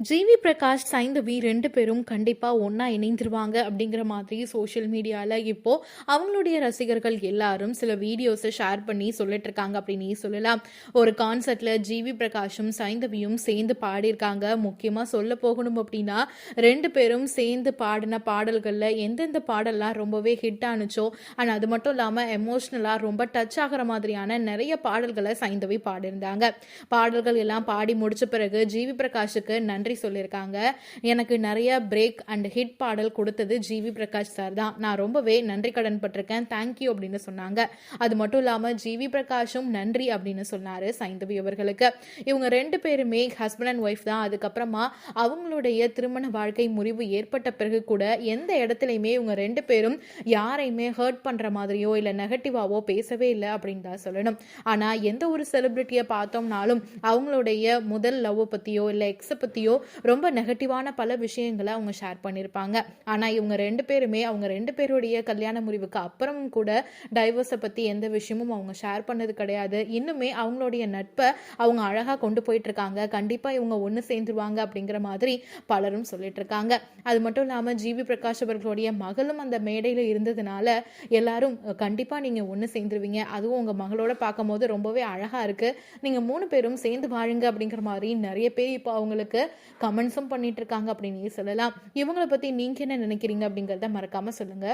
GV Prakash Saindhavi ரெண்டு பேரும் கண்டிப்பாக ஒன்றா இணைந்துருவாங்க அப்படிங்கிற மாதிரி சோஷியல் மீடியாவில் இப்போது அவங்களுடைய ரசிகர்கள் எல்லாரும் சில வீடியோஸை ஷேர் பண்ணி சொல்லிட்டு இருக்காங்க அப்படின்னு சொல்லலாம். ஒரு கான்சர்ட்டில் ஜிவி பிரகாஷும் சைந்தவியும் சேர்ந்து பாடியிருக்காங்க. முக்கியமாக சொல்ல போகணும் அப்படின்னா ரெண்டு பேரும் சேர்ந்து பாடின பாடல்களில் எந்தெந்த பாடல்லாம் ரொம்பவே ஹிட் ஆனுச்சோ அண்ட் அது மட்டும் இல்லாமல் எமோஷ்னலாக ரொம்ப டச் ஆகிற மாதிரியான நிறைய பாடல்களை சைந்தவி பாடியிருந்தாங்க. பாடல்கள் எல்லாம் பாடி முடிச்ச பிறகு ஜிவி பிரகாஷுக்கு நன்றி நன்றி சொல்லியிருக்காங்க. எனக்கு நிறைய பிரேக் அண்ட் ஹிட் பாடல் கொடுத்தது ஜிவி பிரகாஷ் சார் தான். நான் ரொம்பவே நன்றி கடன் பட்டிருக்கேன். தேங்க்யூ அப்படின்னு சொன்னாங்க. அது மட்டும் இல்லாமல் ஜிவி பிரகாஷும் நன்றி அப்படின்னு சொன்னார் சைந்தவி அவர்களுக்கு. இவங்க ரெண்டு பேருமே ஹஸ்பண்ட் அண்ட் ஒய்ஃப் தான். அதுக்கப்புறமா அவங்களுடைய திருமண வாழ்க்கை முறிவு ஏற்பட்ட பிறகு கூட எந்த இடத்துலையுமே இவங்க ரெண்டு பேரும் யாரையுமே ஹர்ட் பண்ணுற மாதிரியோ இல்லை நெகட்டிவாவோ பேசவே இல்லை அப்படின்னு தான் சொல்லணும். ஆனால் எந்த ஒரு செலிபிரிட்டியை பார்த்தோம்னாலும் அவங்களுடைய முதல் லவ்வை பற்றியோ இல்லை எக்ஸை பற்றியோ ரொம்ப நெகட்டிவான பல விஷயங்களை அவங்க ஷேர் பண்ணியிருப்பாங்க ஆனால் இவங்க ரெண்டு பேருமே அவங்க ரெண்டு பேருடைய கல்யாண முறிவுக்கு அப்புறமும் கூட டைவர்ஸை பற்றி எந்த விஷயமும் அவங்க ஷேர் பண்ணது கிடையாது. இன்னுமே அவங்களுடைய நட்பை அவங்க அழகாக கொண்டு போயிட்டுருக்காங்க. கண்டிப்பாக இவங்க ஒன்று சேர்ந்துருவாங்க அப்படிங்கிற மாதிரி பலரும் சொல்லிட்டு இருக்காங்க அது மட்டும் இல்லாமல் ஜிவி பிரகாஷ் அவர்களுடைய மகளும் அந்த மேடையில் இருந்ததுனால எல்லாரும் கண்டிப்பாக நீங்கள் ஒன்று சேர்ந்துருவீங்க. அதுவும் உங்கள் மகளோட பார்க்கும்போது ரொம்பவே அழகாக இருக்குது நீங்கள் மூணு பேரும் சேர்ந்து வாழுங்க அப்படிங்கிற மாதிரி நிறைய பேர் இப்போ அவங்களுக்கு கமெண்ட்ஸும் பண்ணிட்டு இருக்காங்க அப்படின்னு சொல்லலாம். இவங்களை பற்றி நீங்கள் என்ன நினைக்கிறீங்க அப்படிங்கிறத மறக்காமல் சொல்லுங்கள்